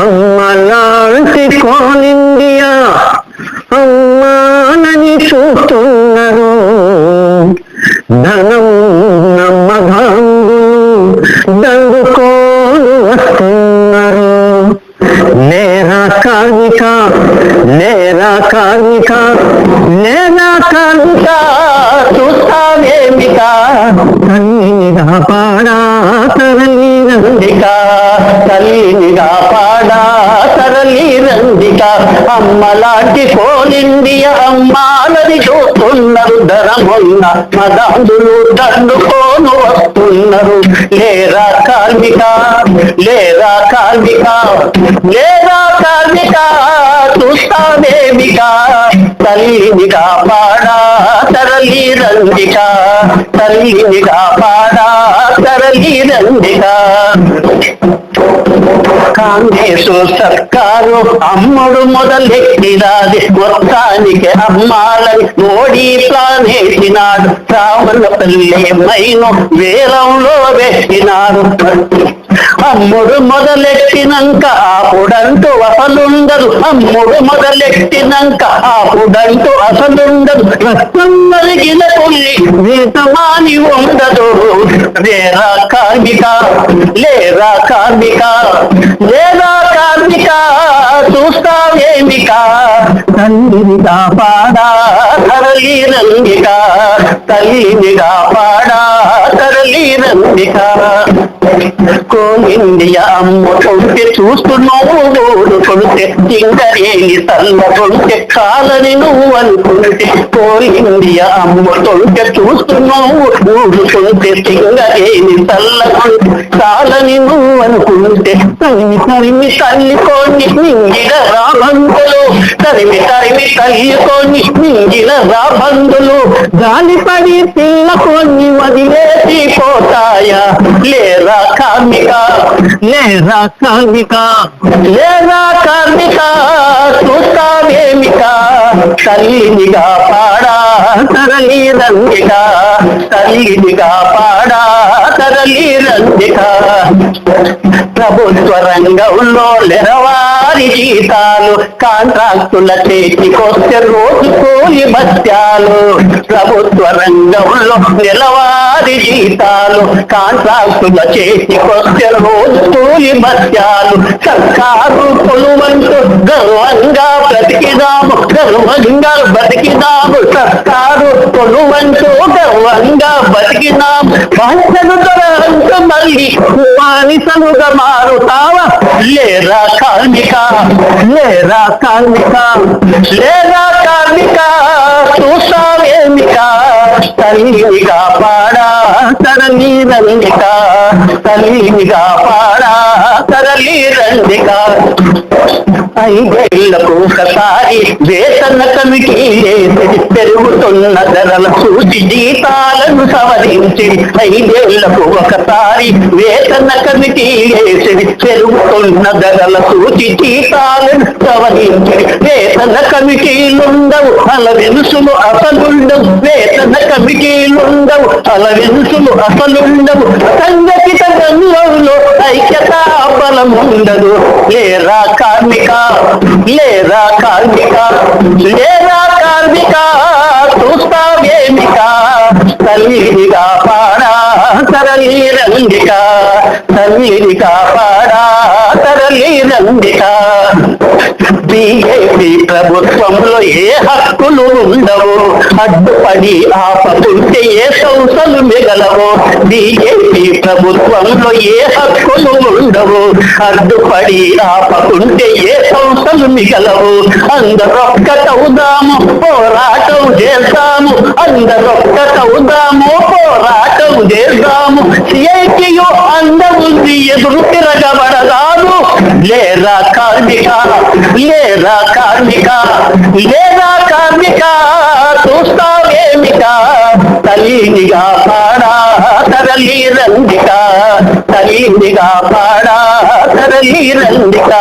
అమ్మలాంటి Coal India అమ్మానని చూస్తున్నారు. ధనం నమ్మగాంగులు దండుకోలు వస్తున్నారు. నేరా కార్మిక నేరా కార్మిక నేరా కార్మిక చూస్తావేమిక? తల్లినిగా కాపాడా అమ్మలాంటి కోలిండియ అమ్మాలది చూస్తున్నారు ధరమున్న మదాంధులు దండుకోను వస్తున్నారు. లేరా కార్మిక లేరా కార్మిక లేరా కార్మిక చూస్తావేమిక తల్లినిగా పాడా తరలి రండిక తల్లినిగా పాడా కాంగ్రెస్ సర్కారు అమ్ముడు మొదలెట్టినాది మొత్తానికి అమ్మాలని మోడీ ప్లాన్ వేసినాడు. రావణపల్లి మైను వేలంలో పెట్టినాడు అమ్ముడు మొదలెట్టినాక ఆపుడంటూ అసలుండదు. అమ్ముడు మొదలెట్టినాక ఆపుడంటూ అసలుండదు. రక్తం మరిగిన వింతమాని ఉండదు. లేరా కార్మిక లేరా కార్మిక లేరా కార్మిక చూస్తావేమిక తల్లినిగా పాడా తరలి రంగిక తల్లినిగా పాడా తరలి రంగిక కోయిండియ అమ్ముతుంటే చూస్తున్నావు నోడు కొడితే తల్ల తల్లకుంటే కాలని నువ్వు అనుకుంటే. చూసుకున్నావు తొడితే చూస్తున్నావు ఏది తల్ల తల్లకుంటే కాలని నువ్వు అనుకుంటే. తరిమి తల్లి తల్లికోని నింగిన రాబందులు తరిమి తరిమి తల్లికోని నింగిన రాబందులు. గాలిపడి పిల్లకొని వదిలేసి పోతాయా? లేరా కార్మిక లేరా కార్మిక లేరా కార్మిక చూస్తావేమిక తల్లినిగా పాడా తరలి రంగిక తల్లినిగా పాడా. తరలి రంగిక ప్రభుత్వ రంగంలో లెరవారి జీతాలు కాంట్రాక్టుల చేతికొస్తే రోజు కూలి భత్యాలు ప్రభుత్వ రంగంలో నెలవారి జీతాలు కాంట్రాక్టుల చేతికొస్తే రోజు కూలి భత్యాలు సర్కారు కొలువంటూ గర్వంగా బ్రతికిదాము గర్వంగా బతికినాము. సత్కారు కొలువంటూ గర్వంగా బతికినాము. భాషను దొరంత మళ్ళీ బానిసలుగా మారుతావా లేరా కార్మిక లేరా కార్మిక లేరా కార్మిక తల్లిగా పాడా తరలి రండిక. తల్లిగా పాడా తరలి రండిక. ఐదేళ్ళకు ఒకసారి వేతన కమిటీ వేసి పెరుగుతున్న ధరల సూచి జీతాలను సవరించి ఐదేళ్ళకు ఒకసారి వేతన కమిటీ వేసి పెరుగుతున్న ధరల సూచి జీతాలను సవరించి వేతన కమిటీలుండవు అలవెనుసులు అసలుండవు. వేతన కమిటీలుండవు అలవెనుసులు అసలుండవు. సంఘటిత రంగంలో ఐక్యత బలం ఉండదు లేరా కార్మిక లేరా కార్మిక లేరా కార్మిక చూస్తావేమిక తల్లిగా పాడా తరలి రంగిక తల్లిగా పాడా. తరలి రంగిక బీజేపీ ప్రభుత్వంలో ఏ హక్కులు ఉండవు? అడ్డుపడి ఆపకుంటే ఏ సంస్థలు మిగలవు? బీజేపీ ప్రభుత్వంలో ఏ హక్కులు ఉండవు? అడ్డుపడి ఆపకుంటే ఏ సంస్థలు మిగలవు? అందరొక్కటవుదాము పోరాటం చేస్తాము. అందరొక్కటవుదాము పోరాటం చేద్దాము సిఐటియు అందముంది ఎదురు తిరగబడదా లేరా కార్మిక? లేరా కార్మిక? లేరా కార్మిక? చూస్తావేమిక తల్లినిగా పాడా తరలి రండిక. తల్లినిగా పాడా తరలి రండిక.